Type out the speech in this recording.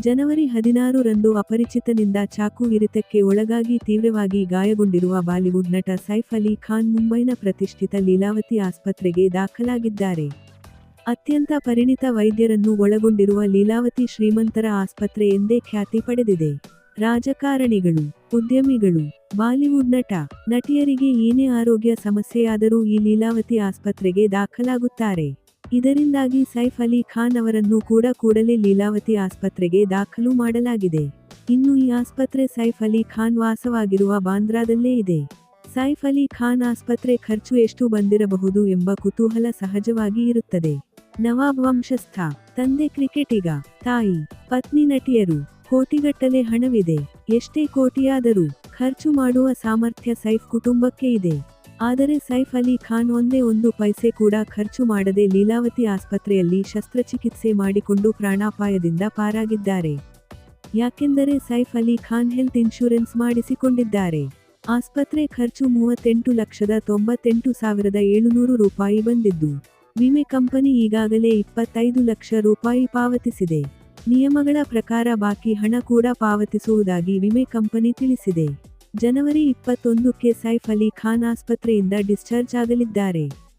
ಜನವರಿ ಹದಿನಾರು ರಂದು ಅಪರಿಚಿತನಿಂದ ಚಾಕು ಇರಿತಕ್ಕೆ ಒಳಗಾಗಿ ತೀವ್ರವಾಗಿ ಗಾಯಗೊಂಡಿರುವ ಬಾಲಿವುಡ್ ನಟ ಸೈಫ್ ಅಲಿ ಖಾನ್ ಮುಂಬೈನ ಪ್ರತಿಷ್ಠಿತ ಲೀಲಾವತಿ ಆಸ್ಪತ್ರೆಗೆ ದಾಖಲಾಗಿದ್ದಾರೆ. ಅತ್ಯಂತ ಪರಿಣಿತ ವೈದ್ಯರನ್ನು ಒಳಗೊಂಡಿರುವ ಲೀಲಾವತಿ ಶ್ರೀಮಂತರ ಆಸ್ಪತ್ರೆ ಎಂದೇ ಖ್ಯಾತಿ ಪಡೆದಿದೆ. ರಾಜಕಾರಣಿಗಳು, ಉದ್ಯಮಿಗಳು, ಬಾಲಿವುಡ್ ನಟ, ನಟಿಯರಿಗೆ ಏನೇ ಆರೋಗ್ಯ ಸಮಸ್ಯೆಯಾದರೂ ಈ ಲೀಲಾವತಿ ಆಸ್ಪತ್ರೆಗೆ ದಾಖಲಾಗುತ್ತಾರೆ. ಇದರಿಂದಾಗಿ ಸೈಫ್ ಅಲಿ ಖಾನ್ ಅವರನ್ನು ಕೂಡ ಕೂಡಲೇ ಲೀಲಾವತಿ ಆಸ್ಪತ್ರೆಗೆ ದಾಖಲು ಮಾಡಲಾಗಿದೆ. ಇನ್ನು ಈ ಆಸ್ಪತ್ರೆ ಸೈಫ್ ಅಲಿ ಖಾನ್ ವಾಸವಾಗಿರುವ ಬಾಂದ್ರಾದಲ್ಲೇ ಇದೆ. ಸೈಫ್ ಅಲಿ ಖಾನ್ ಆಸ್ಪತ್ರೆ ಖರ್ಚು ಎಷ್ಟು ಬಂದಿರಬಹುದು ಎಂಬ ಕುತೂಹಲ ಸಹಜವಾಗಿ ಇರುತ್ತದೆ. ನವಾಬ್ ವಂಶಸ್ಥ, ತಂದೆ ಕ್ರಿಕೆಟಿಗ, ತಾಯಿ, ಪತ್ನಿ ನಟಿಯರು, ಕೋಟಿಗಟ್ಟಲೆ ಹಣವಿದೆ. ಎಷ್ಟೇ ಕೋಟಿಯಾದರೂ ಖರ್ಚು ಮಾಡುವ ಸಾಮರ್ಥ್ಯ ಸೈಫ್ ಕುಟುಂಬಕ್ಕೆ ಇದೆ. ಆದರೆ ಸೈಫ್ ಅಲಿ ಖಾನ್ ಒಂದೇ ಒಂದು ಪೈಸೆ ಕೂಡ ಖರ್ಚು ಮಾಡದೆ ಲೀಲಾವತಿ ಆಸ್ಪತ್ರೆಯಲ್ಲಿ ಶಸ್ತ್ರಚಿಕಿತ್ಸೆ ಮಾಡಿಕೊಂಡು ಪ್ರಾಣಾಪಾಯದಿಂದ ಪಾರಾಗಿದ್ದಾರೆ. ಯಾಕೆಂದರೆ ಸೈಫ್ ಅಲಿ ಖಾನ್ ಹೆಲ್ತ್ ಇನ್ಶೂರೆನ್ಸ್ ಮಾಡಿಸಿಕೊಂಡಿದ್ದಾರೆ. ಆಸ್ಪತ್ರೆ ಖರ್ಚು ಮೂವತ್ತೆಂಟು ಲಕ್ಷದ ತೊಂಬತ್ತೆಂಟು ಸಾವಿರದ ಏಳುನೂರು ರೂಪಾಯಿ ಬಂದಿದ್ದು, ವಿಮೆ ಕಂಪನಿ ಈಗಾಗಲೇ ಇಪ್ಪತ್ತೈದು ಲಕ್ಷ ರೂಪಾಯಿ ಪಾವತಿಸಿದೆ. ನಿಯಮಗಳ ಪ್ರಕಾರ ಬಾಕಿ ಹಣ ಕೂಡ ಪಾವತಿಸುವುದಾಗಿ ವಿಮೆ ಕಂಪನಿ ತಿಳಿಸಿದೆ. ಜನವರಿ ಇಪ್ಪತ್ತೊಂದಕ್ಕೆ ಸೈಫ್ ಅಲಿ ಖಾನ್ ಆಸ್ಪತ್ರೆಯಿಂದ ಡಿಸ್ಚಾರ್ಜ್ ಆಗಲಿದ್ದಾರೆ.